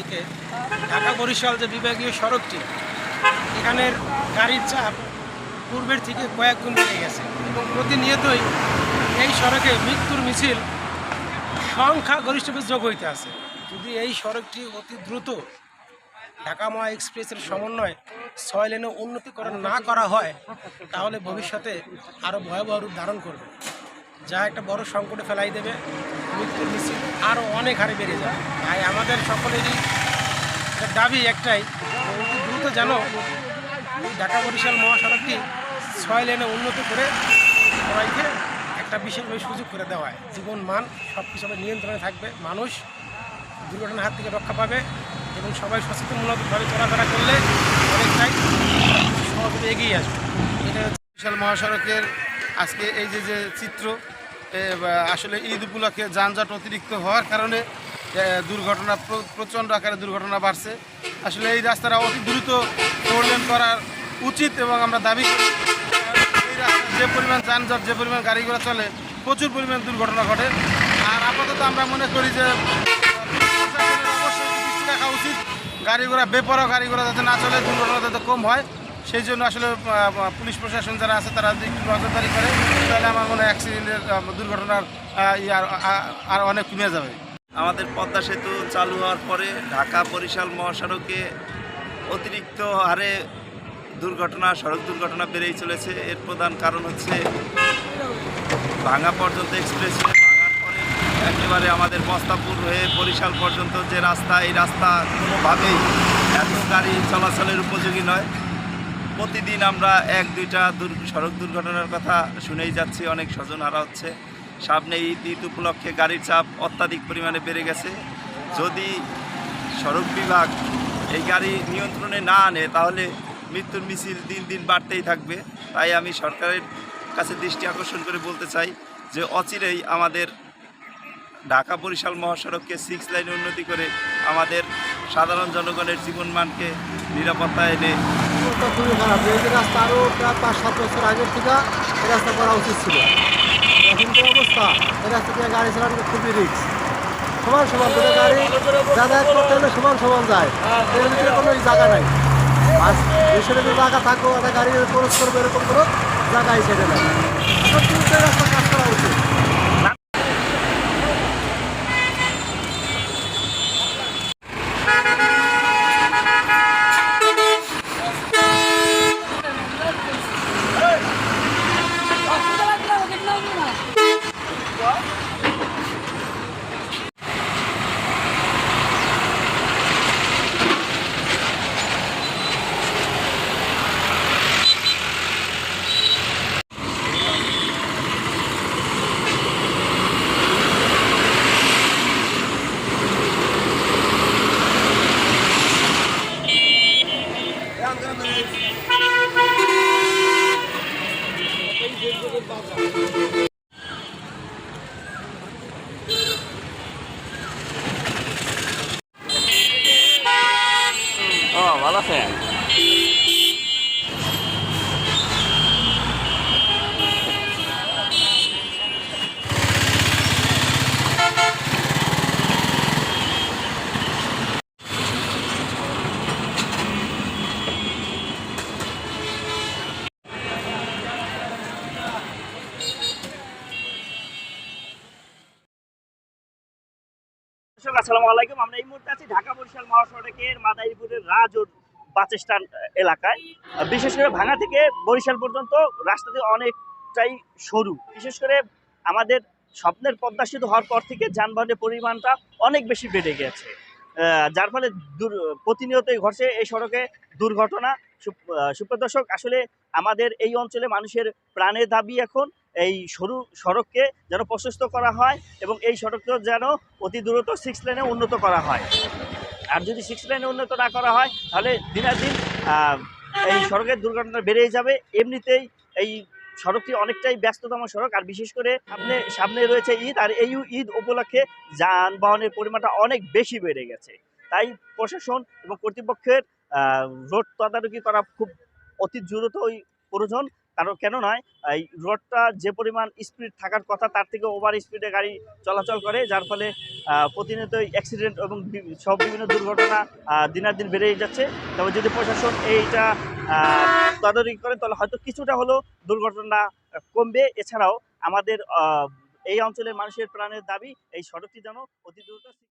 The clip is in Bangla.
থেকে ঢাকা বরিশাল যে বিভাগীয় সড়কটি, এখানের গাড়ির চাপ পূর্বের থেকে কয়েক গুণ বেড়ে গেছে। এবং প্রতিনিয়তই এই সড়কে মৃত্যুর মিছিল সংখ্যা গরিষ্ঠভাবে যোগ হইতে আছে। যদি এই সড়কটি অতি দ্রুত ঢাকা মহা এক্সপ্রেসের সমন্বয় ছয় লেনে উন্নতিকরণ না করা হয়, তাহলে ভবিষ্যতে আরও ভয়াবহ রূপ ধারণ করবে। যা একটা বড় সংকটে ফেলাই দেবে। মৃত্যুর মিছিল। আরও অনেক হারে বেড়ে যাবে তাই আমাদের সকলেরই দাবি একটাই অতি দ্রুত যেন ঢাকা বরিশাল মহাসড়কটি ছয় লেনে উন্নত করে সবাইকে একটা বিশেষভাবে সুযোগ করে দেওয়া হয়। জীবন মান সব কিছু নিয়ন্ত্রণে থাকবে। মানুষ দুর্ঘটনার হাত থেকে রক্ষা পাবে এবং সবাই সচেতনমূলকভাবে চলাফেরা করলে অনেকটাই সহজে এগিয়ে আসবে। এটা বিশাল মহাসড়কের আজকে এই যে যে চিত্র আসলে ঈদ উপলক্ষে যানজট অতিরিক্ত হওয়ার কারণে দুর্ঘটনা প্রচণ্ড আকারে দুর্ঘটনা বাড়ছে। আসলে এই রাস্তাটা অতি দ্রুত ফোরলেন করার উচিত এবং আমরা দাবি করি, এই রাস্তায় যে পরিমাণ যানজট, যে পরিমাণ গাড়ি ঘোড়া চলে, প্রচুর পরিমাণ দুর্ঘটনা ঘটে। আর আপাতত আমরা মনে করি যে, অবশ্যই রাখা উচিত। গাড়ি ঘোড়া বেপরোয়া গাড়ি ঘোড়া যাতে না চলে, দুর্ঘটনা যাতে কম হয়। সেই জন্য আসলে পুলিশ প্রশাসন যারা আছে তারা যদি একটু নজরদারি করে, তাহলে আমার মনে হয় অ্যাক্সিডেন্টের দুর্ঘটনার আর অনেক কমে যাবে। আমাদের পদ্মা সেতু চালু হওয়ার পরে ঢাকা বরিশাল মহাসড়কে অতিরিক্ত হারে দুর্ঘটনা, সড়ক দুর্ঘটনা বেড়েই চলেছে। এর প্রধান কারণ হচ্ছে ভাঙা পর্যন্ত এক্সপ্রেস ভাঙার পরে একেবারে আমাদের বস্তাপুর হয়ে বরিশাল পর্যন্ত যে রাস্তা, এই রাস্তা কোনোভাবেই এত গাড়ি চলাচলের উপযোগী নয়। প্রতিদিন আমরা এক, দুইটা সড়ক দুর্ঘটনার কথা শুনেই যাচ্ছি, অনেক স্বজন হারা হচ্ছে। সামনে ঈদ ঈদ উপলক্ষে গাড়ির চাপ অত্যাধিক পরিমাণে বেড়ে গেছে। যদি সড়ক বিভাগ এই গাড়ি নিয়ন্ত্রণে না আনে, তাহলে মৃত্যুর মিছিল দিন দিন বাড়তেই থাকবে। তাই আমি সরকারের কাছে দৃষ্টি আকর্ষণ করে বলতে চাই যে, অচিরেই আমাদের ঢাকা বরিশাল মহাসড়ককে সিক্স লাইনে উন্নতি করে আমাদের সাধারণ জনগণের জীবনমানকে নিরাপত্তা এনে অবস্থা খুবই খারাপ। এই যে রাস্তা আরও প্রায় পাঁচ, সাত বছর আগের থেকে এই রাস্তা করা উচিত ছিল। এখন যে অবস্থা, এই রাস্তা দিয়ে গাড়ি চালানো খুবই রিক্স সমান সমান করে গাড়ি যাতায়াত করতে হলে সমান সমান যায়। এর ভিতরে কোনো জায়গা নাই। আর দেশের যদি জায়গা থাকো, একটা গাড়ি খরচ করবে, এরকম কোনো জায়গায় সেটা নাই। এখন রাস্তা কাজ করা উচিত। দর্শক আসসালামু আলাইকুম। আমরা এই মুহূর্তে আছি ঢাকা বরিশাল মহাসড়কের মাদারীপুরের রাজোর বাস স্ট্যান্ড এলাকায়। বিশেষ করে ভাঙা থেকে বরিশাল পর্যন্ত রাস্তাটি অনেকটাই সরু। বিশেষ করে আমাদের স্বপ্নের পদ্মা সেতু হওয়ার পর থেকে যানবাহনের পরিমাণটা অনেক বেশি বেড়ে গেছে। যার ফলে প্রতিনিয়তই ঘটছে এই সড়কে দুর্ঘটনা। সুপ- আহ, আসলে আমাদের এই অঞ্চলে মানুষের প্রাণের দাবি এখন এই সরু সড়ককে যেন প্রশস্ত করা হয় এবং এই সড়ককে যেন অতি দ্রুত সিক্স লেনে উন্নত করা হয়। আর যদি সিক্স লেনে উন্নত না করা হয়, তাহলে দিনাদিন এই সড়কের দুর্ঘটনা বেড়েই যাবে। এমনিতেই এই সড়কটি অনেকটাই ব্যস্ততম সড়ক। আর বিশেষ করে সামনে সামনে রয়েছে ঈদ, আর এই ঈদ উপলক্ষে যানবাহনের পরিমাণটা অনেক বেশি বেড়ে গেছে। তাই প্রশাসন এবং কর্তৃপক্ষের রোড তদারকি করা খুব অতি দ্রুতই প্রয়োজন। কারণ কেন নয়, এই রোডটা যে পরিমাণ স্পিড থাকার কথা তার থেকে ওভার স্পিডে গাড়ি চলাচল করে, যার ফলে প্রতিনিয়তই অ্যাক্সিডেন্ট এবং সব বিভিন্ন দুর্ঘটনা দিনের দিন বেড়েই যাচ্ছে। তবে যদি প্রশাসন এইটা তদারকি করে, তাহলে হয়তো কিছুটা হলেও দুর্ঘটনা কমবে। এছাড়াও আমাদের এই অঞ্চলের মানুষের প্রাণের দাবি, এই সড়কটি যেন অতি দ্রুত